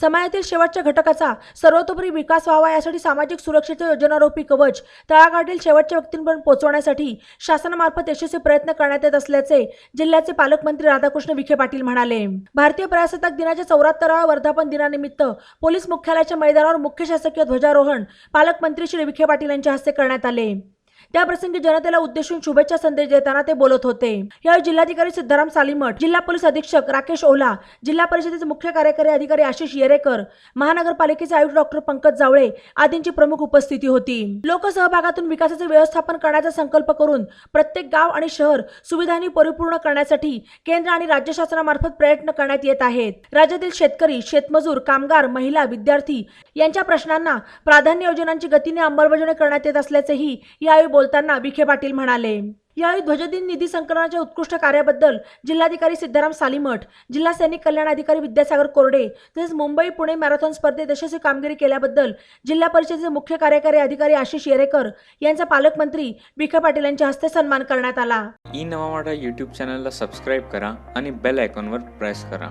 समाजातील शेवटच्या घटकाचा सर्वतोपरी विकास व्हावा यासाठी सामाजिक सुरक्षेचे योजनारोपी कवच तळागाळातील शेवटच्या व्यक्तींपर्यंत पोहोचवण्यासाठी शासनामार्फत यशस्वी प्रयत्न करण्यात येत असल्याचे जिल्ह्याचे पालकमंत्री राधाकृष्ण विखे पाटील म्हणाले. भारतीय प्रजासत्ताक दिनाच्या चौऱ्याहत्तराव्या वर्धापन दिनानिमित्त पोलीस मुख्यालयाच्या मैदानावर मुख्य शासकीय ध्वजारोहण पालकमंत्री श्री विखे पाटील यांच्या हस्ते करण्यात आले. त्याप्रसंगी जनतेला उद्देशून शुभेच्छा संदेश देताना ते बोलत होते. यावेळी जिल्हाधिकारी सिद्धाराम सालीमठ जिल्हा पोलीस अधीक्षक राकेश ओला जिल्हा परिषदेचे मुख्य कार्यकारी अधिकारी आशिष येरेकर महानगरपालिकेचे आयुक्त डॉक्टर पंकज जावळे आदींची प्रमुख उपस्थिती होती. लोकसहभागातून विकासाचे व्यवस्थापन करण्याचा संकल्प करून प्रत्येक गाव आणि शहर सुविधांनी परिपूर्ण करण्यासाठी केंद्र आणि राज्य शासनामार्फत प्रयत्न करण्यात येत आहेत. राज्यातील शेतकरी शेतमजूर कामगार महिला विद्यार्थी यांच्या प्रश्नांना प्राधान्य योजनांची गतीने अंमलबजावणी करण्यात येत असल्याचेही यावेळी बोलताना विखे पाटील म्हणाले यावेळी ध्वजदिन निधी संकलनाच्या उत्कृष्ट कार्याबद्दल जिल्हाधिकारी सिद्धाराम सालीमठ जिल्हा सैनिक कल्याण अधिकारी विद्यासागर कोरडे तसेच मुंबई पुणे मॅरेथॉन स्पर्धेत यशस्वी कामगिरी केल्याबद्दल जिल्हा परिषदेचे मुख्य कार्यकारी अधिकारी आशिष येरेकर यांचा पालकमंत्री विखे पाटील यांच्या हस्ते सन्मान करण्यात आला. ई नवा मराठा यूट्यूब चॅनलला सबस्क्राईब करा आणि बेल आयकॉनवर प्रेस करा.